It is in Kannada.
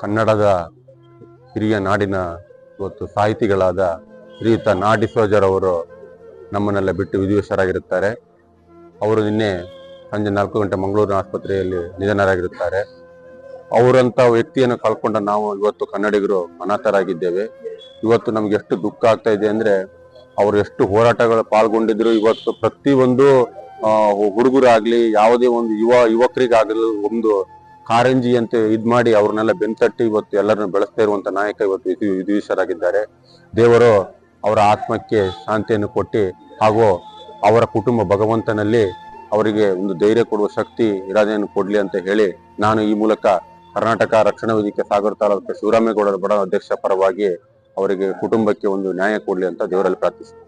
ಕನ್ನಡದ ಹಿರಿಯ ನಾಡಿನ ಇವತ್ತು ಸಾಹಿತಿಗಳಾದ ಶ್ರೀಯುತ ನಾಡಿಸೋಜರವರು ನಮ್ಮನ್ನೆಲ್ಲ ಬಿಟ್ಟು ವಿಧಿವಶರಾಗಿರುತ್ತಾರೆ. ಅವರು ನಿನ್ನೆ ಸಂಜೆ ನಾಲ್ಕು ಗಂಟೆ ಮಂಗಳೂರಿನ ಆಸ್ಪತ್ರೆಯಲ್ಲಿ ನಿಧನರಾಗಿರುತ್ತಾರೆ. ಅವರಂತ ವ್ಯಕ್ತಿಯನ್ನು ಕಳ್ಕೊಂಡ ನಾವು ಇವತ್ತು ಕನ್ನಡಿಗರು ಅನಾಥರಾಗಿದ್ದೇವೆ. ಇವತ್ತು ನಮ್ಗೆ ಎಷ್ಟು ದುಃಖ ಆಗ್ತಾ ಇದೆ ಅಂದ್ರೆ ಅವರು ಎಷ್ಟು ಹೋರಾಟಗಳು ಪಾಲ್ಗೊಂಡಿದ್ರು ಇವತ್ತು ಪ್ರತಿಯೊಂದು ಒಂದು ಹುಡುಗರಾಗ್ಲಿ, ಯಾವುದೇ ಒಂದು ಯುವ, ಯುವಕರಿಗಾಗಲಿ ಒಂದು ಕಾರಂಜಿ ಅಂತ ಇದ್ ಮಾಡಿ ಅವ್ರನ್ನೆಲ್ಲ ಬೆನ್ತಟ್ಟಿ ಇವತ್ತು ಎಲ್ಲರನ್ನು ಬೆಳೆಸ್ತಾ ಇರುವಂತ ನಾಯಕ ಇವತ್ತು ವಿಧಿವೀಶರಾಗಿದ್ದಾರೆ. ದೇವರು ಅವರ ಆತ್ಮಕ್ಕೆ ಶಾಂತಿಯನ್ನು ಕೊಟ್ಟು ಹಾಗೂ ಅವರ ಕುಟುಂಬ ಭಗವಂತನಲ್ಲಿ ಅವರಿಗೆ ಒಂದು ಧೈರ್ಯ ಕೊಡುವ ಶಕ್ತಿ ಇರಾದೆಯನ್ನು ಕೊಡ್ಲಿ ಅಂತ ಹೇಳಿ ನಾನು ಈ ಮೂಲಕ ಕರ್ನಾಟಕ ರಕ್ಷಣಾ ವೇದಿಕೆ ಸಾಗರ ತಾಲೂಕು ಶಿವರಾಮೇಗೌಡರ ಬಡ ಅಧ್ಯಕ್ಷ ಪರವಾಗಿ ಅವರಿಗೆ ಕುಟುಂಬಕ್ಕೆ ಒಂದು ನ್ಯಾಯ ಕೊಡ್ಲಿ ಅಂತ ದೇವರಲ್ಲಿ ಪ್ರಾರ್ಥಿಸಿದೆ